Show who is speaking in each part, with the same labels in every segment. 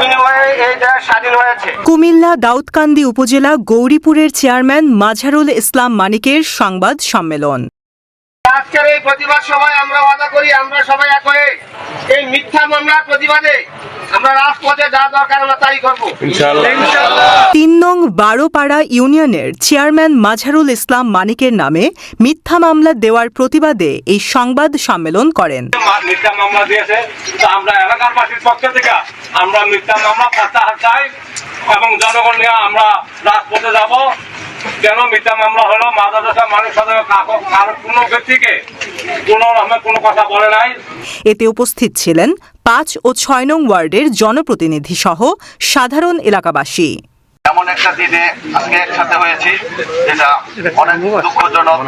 Speaker 1: বিনিময়ে এই দেশ স্বাধীন হয়েছে।
Speaker 2: কুমিল্লা দাউদকান্দি উপজেলা গৌরীপুরের চেয়ারম্যান মাঝারুল ইসলাম মানিকের সংবাদ সম্মেলন।
Speaker 1: আজকের এই প্রতিবাদ সভায় আমরা ওয়াদা করি আমরা সবাই এক হয়ে এই মিথ্যা মামলার প্রতিবাদে আমরা রাজপথে যা দরকার আমরা তাই করব।
Speaker 2: তিন নং বারোপাড়া ইউনিয়নের চেয়ারম্যান মাঝারুল ইসলাম মানিকের নামে মিথ্যা মামলা দেওয়ার প্রতিবাদে এই সংবাদ সম্মেলন করেন।
Speaker 3: মিথ্যা মামলা দিয়েছে। আমরা পক্ষ থেকে আমরা মিথ্যা মামলা প্রত্যাহার চাই এবং জনগণ নিয়ে আমরা রাজপথে যাব। কেন মিথ্যা মামলা হলো? মাদ্রাসা মানুষ কোনো ব্যক্তিকে কোনো কোনো কথা বলে নাই।
Speaker 2: এতে উপস্থিত ছিলেন পাঁচ ও ছয় নং ওয়ার্ডের জনপ্রতিনিধি সহ সাধারণ এলাকাবাসী।
Speaker 4: এমন একটা দিনে আজকে একসাথে হয়েছি যেটা অনেক দুঃখজনক।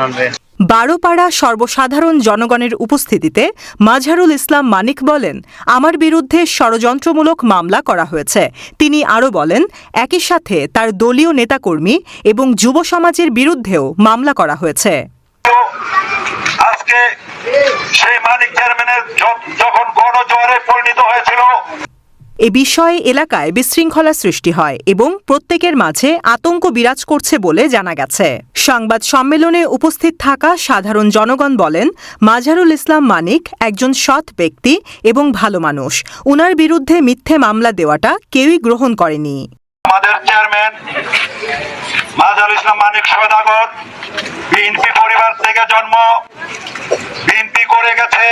Speaker 2: বারোপাড়া সর্বসাধারণ জনগণের উপস্থিতিতে মাঝারুল ইসলাম মানিক বলেন আমার বিরুদ্ধে ষড়যন্ত্রমূলক মামলা করা হয়েছে। তিনি আরও বলেন একই সাথে তার দলীয় নেতাকর্মী এবং যুব সমাজের বিরুদ্ধেও মামলা করা হয়েছে।
Speaker 4: আজকে সেই মানিক চেয়ারম্যানের যখন গণজোয়ারে পরিণত হয়েছিল
Speaker 2: এ বিষয়ে এলাকায় বিশৃঙ্খলা সৃষ্টি হয় এবং প্রত্যেকের মাঝে আতঙ্ক বিরাজ করছে বলে জানা গেছে। সংবাদ সম্মেলনে উপস্থিত থাকা সাধারণ জনগণ বলেন মাঝারুল ইসলাম মানিক একজন সৎ ব্যক্তি এবং ভালো মানুষ। উনার বিরুদ্ধে মিথ্যে মামলা দেওয়াটা কেউই গ্রহণ করেনি।
Speaker 4: আমাদের চেয়ারম্যান মাজার ইসলাম মানিক সদাগর বিএনপি পরিবার থেকে জন্ম, বিএনপি করে গেছে।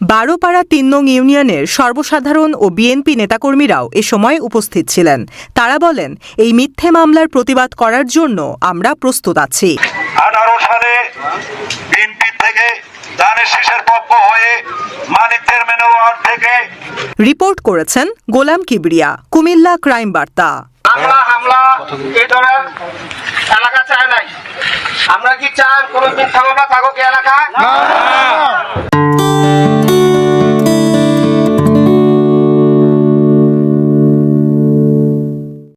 Speaker 2: বারোপাড়া তিন নং ইউনিয়নের সর্বসাধারণ ও বিএনপি নেতাকর্মীরাও এ সময় উপস্থিত ছিলেন। তারা বলেন এই মিথ্যে মামলার প্রতিবাদ করার জন্য আমরা প্রস্তুত আছি।
Speaker 4: আঠারো সালে বিএনপি থেকে দানের শেষের পক্ষ হয়ে মানিক চেয়ারম্যান ওয়ার্ড থেকে
Speaker 2: রিপোর্ট করেছেন গোলাম কিবরিয়া কুমিল্লা ক্রাইম বার্তা।
Speaker 1: হামলা হামলা এই ধরনের এলাকা চায় নাই। আমরা কি চান থাকুক এলাকায়?